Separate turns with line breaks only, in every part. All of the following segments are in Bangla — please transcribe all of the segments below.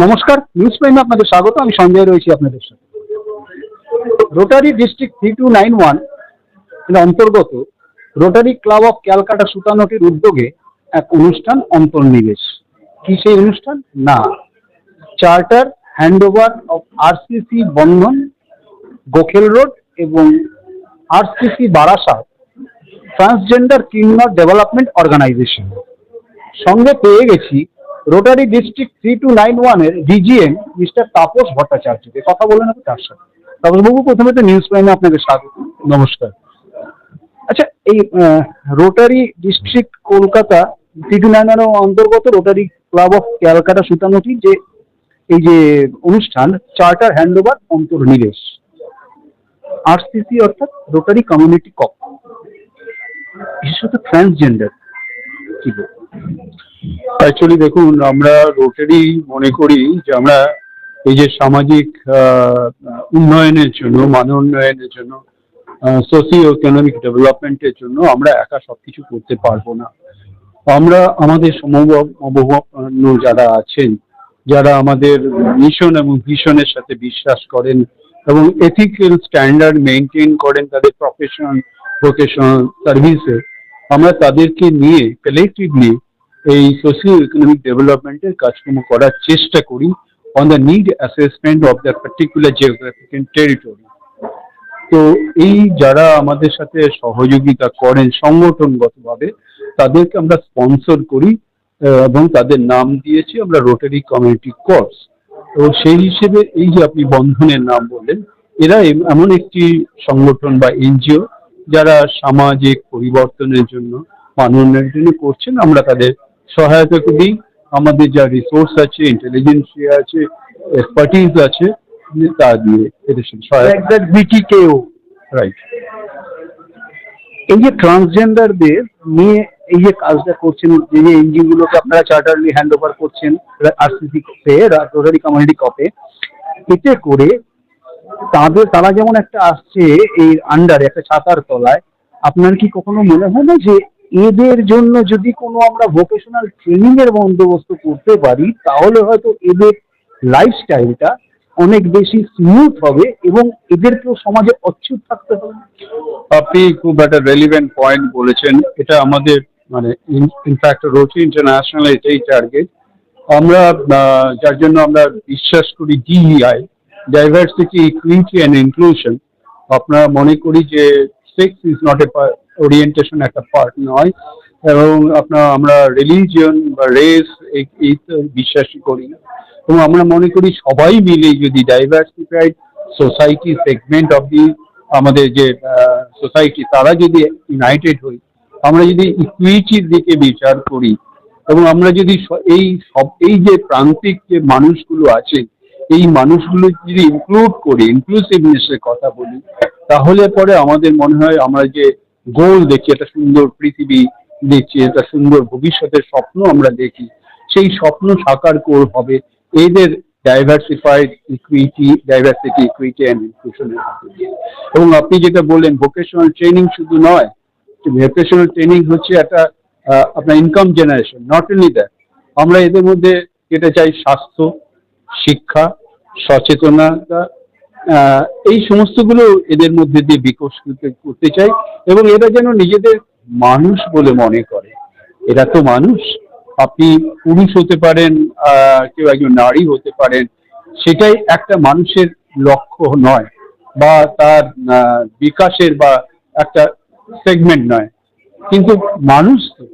নমস্কার নিউজ প্রাইমে আপনাদের স্বাগত, আমি সঞ্জয় রয়েছি আপনাদের সাথে। Rotary district three two nine one অন্তর্গত রোটারি ক্লাব অফ ক্যালকাটা সুতানটির উদ্যোগে এক অনুষ্ঠান অন্তর্নিবেশ। কি সেই অনুষ্ঠান? না charter handover of RCC Bandhan Gokhale road এবং RCC Barasat transgender Kinnar development organization সঙ্গে পেয়ে গেছি Rotary district three two nine ওয়ানের ডিজিএম মিস্টার তাপস ভট্টাচার্যকে কথা বলেন নেব তার সাথে। তাপসবাবু প্রথমে তো নিউজ প্রাইমে আপনাকে স্বাগত। নমস্কার। আচ্ছা এই Rotary district Kolkata three two nine ওয়ানের অন্তর্গত Rotary club of Calcutta Sutanuti যে, এই যে অনুষ্ঠান চার্টার হ্যান্ডওভার অন্তর্নিবেশ। আরসিসি অর্থাৎ রোটারি কমিউনিটি কপ বিশেষত ট্রান্সজেন্ডার কি বলব?
অ্যাকচুয়ালি দেখুন, আমরা রোটারি মনে করি যে আমরা এই যে সামাজিক উন্নয়নের জন্য, মান উন্নয়নের জন্য সোসিও ইকোনমিক ডেভেলপমেন্টের জন্য আমরা একা সবকিছু করতে পারব না। আমরা আমাদের সমবহান্য যারা আছেন, যারা আমাদের মিশন এবং ভিশনের সাথে বিশ্বাস করেন এবং এথিক্যাল স্ট্যান্ডার্ড মেনটেন করেন, তাদের প্রফেশন ভোকেশনাল সার্ভিসে আমরা তাদেরকে নিয়ে কালেকটিভলি এই সোশিও ইকোনমিক ডেভেলপমেন্টের কাজকর্ম করার চেষ্টা করি on the need assessment of the particular geographical territory তো এই যারা আমাদের সাথে সহযোগিতা করেন সংগঠনগতভাবে, তাদেরকে আমরা স্পন্সর করি এবং তাদের নাম দিয়েছি আমরা রোটারি কমিউনিটি কোর্স তো সেই হিসেবে এই যে আপনি বন্ধনের নাম বললেন, এরা এম- এমন একটি সংগঠন বা এনজিও যারা সামাজিক পরিবর্তনের জন্য মান উন্নয়নের জন্য করছেন আমরা তাদের সহায়তা করি। আমাদের যা রিসোর্স আছে ইন্টেলিজেন্সিয়া আছে এক্সপার্টিজ আছে তা দিয়ে এদের সহায়তা
বিটিকেও
রাইট
এই যে ট্রান্সজেন্ডারদের নিয়ে এই যে কাজটা করছেন যে যে এনজিও গুলোকে আপনারা চার্টারলি হ্যান্ড ওভার করছেন আরসিসি কপে রোটারি কমিউনিটি কপে এতে করে তাদের, তারা যেমন একটা আসছে এই আন্ডারে একটা ছাতার তলায়, আপনার কি কখনো মনে হয় না যে এদের জন্য যদি কোনো আমরা ভোকেশনাল ট্রেনিং এর বন্দোবস্ত করতে পারি, তাহলে হয়তো এদের লাইফস্টাইলটা অনেক বেশি স্মুথ হবে এবং এদেরকেও সমাজে অচ্ছুত থাকতে হবে?
আপনি খুব একটা রেলিভেন্ট পয়েন্ট বলেছেন। এটা আমাদের মানে ইনফ্যাক্ট রোচি ইন্টারন্যাশনাল এটাই টার্গেট আমরা যার জন্য আমরা বিশ্বাস করি DEI diversity equity and inclusion আপনারা মনে করি যে sex is not a orientation একটা পার্ট নয়। এবং আপনার আমরা রিলিজিয়ন বা রেস এই তো বিশ্বাসই করি না। এবং আমরা মনে করি সবাই মিলে যদি diversified society segment of the আমাদের যে সোসাইটি তারা যদি ইউনাইটেড হই, আমরা যদি ইকুইটির দিকে বিচার করি, এবং আমরা যদি এই সব, এই যে প্রান্তিক যে মানুষগুলো আছে এই মানুষগুলো যদি ইনক্লুড করি ইনক্লুসিভনেসের কথা বলি, তাহলে পরে আমাদের মনে হয় আমরা যে গোল দেখি একটা সুন্দর পৃথিবী দেখছি, একটা সুন্দর ভবিষ্যতের স্বপ্ন আমরা দেখি, সেই স্বপ্ন সাকার কর হবে, এদের diversified equity diversity equity and ইনক্লুশনের এবং আপনি যেটা বললেন ভোকেশনাল ট্রেনিং শুধু নয় ভোকেশনাল ট্রেনিং হচ্ছে একটা আপনার income generation not only that আমরা এদের মধ্যে যেটা চাই, স্বাস্থ্য শিক্ষা, সচেতনতা এই সমস্তগুলো এদের মধ্যে দিয়ে বিকশিত করতে চাই এবং এরা যেন নিজেদের মানুষ বলে মনে করে। এরা তো মানুষ। আপনি পুরুষ হতে পারেন কেউ একজন নারী হতে পারেন, সেটাই একটা মানুষের লক্ষ্য নয় বা তার বিকাশের বা একটা সেগমেন্ট নয়। কিন্তু মানুষ তো,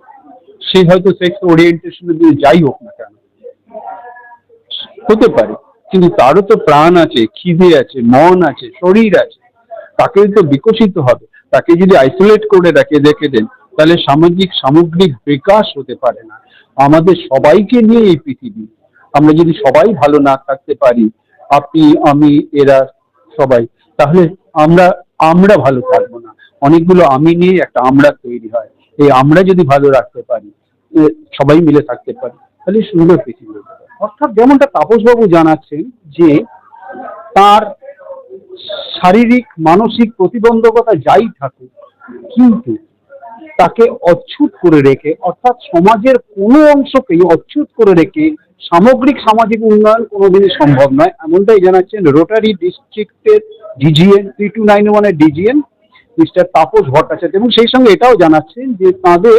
সে হয়তো সেক্স ওরিয়েন্টেশনের যাই হোক না হতে পারে, কিন্তু তারও তো প্রাণ আছে, খিদে আছে, মন আছে, শরীর আছে। তাকে তো বিকশিত হবে, তাকে যদি আইসোলেট করে রেখে রেখে দেন, তাহলে সামাজিক, সামগ্রিক বিকাশ হতে পারে না। আমাদের সবাইকে নিয়ে এই পৃথিবী। আমরা যদি সবাই ভালো না থাকতে পারি, আপনি, আমি, এরা সবাই, তাহলে আমরা আমরা ভালো থাকব না। অনেকগুলো আমি নিয়ে একটা আমরা তৈরি হয়। এই আমরা যদি ভালো রাখতে পারি সবাই মিলে থাকতে পারি, তাহলে সুন্দর পৃথিবী হতে পারে।
অর্থাৎ যেমনটা তাপসবাবু জানাচ্ছেন যে তার শারীরিক, মানসিক প্রতিবন্ধকতা যাই থাকুক, কিন্তু তাকে অচ্ছুত করে রেখে, অর্থাৎ সমাজের কোনো অংশকেই অচ্ছুত করে রেখে সামগ্রিক সামাজিক উন্নয়ন কোনোদিনই সম্ভব নয়। এমনটাই জানাচ্ছেন রোটারি ডিস্ট্রিক্টের ডিজিএন থ্রি টু নাইন ওয়ানের ডিজিএন মিস্টার তাপস ভট্টাচার্য। এবং সেই সঙ্গে এটাও জানাচ্ছেন যে তাদের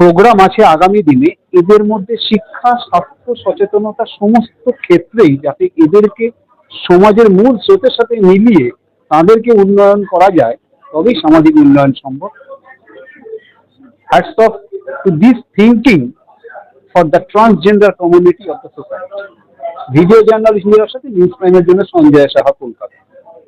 প্রোগ্রাম আছে আগামী দিনে। এদের মধ্যে শিক্ষা, স্বাস্থ্য, সচেতনতা সমস্ত ক্ষেত্রেই যাতে এদেরকে সমাজের মূল স্রোতের সাথে মিলিয়ে তাদেরকে উন্নয়ন করা যায়, তবেই সামাজিক উন্নয়ন সম্ভব। To this thinking for the transgender community of the society. Video journalist নিরার সাথে নিউজ প্রাইমের জন্য সঞ্জয় সাহা কলকাতা।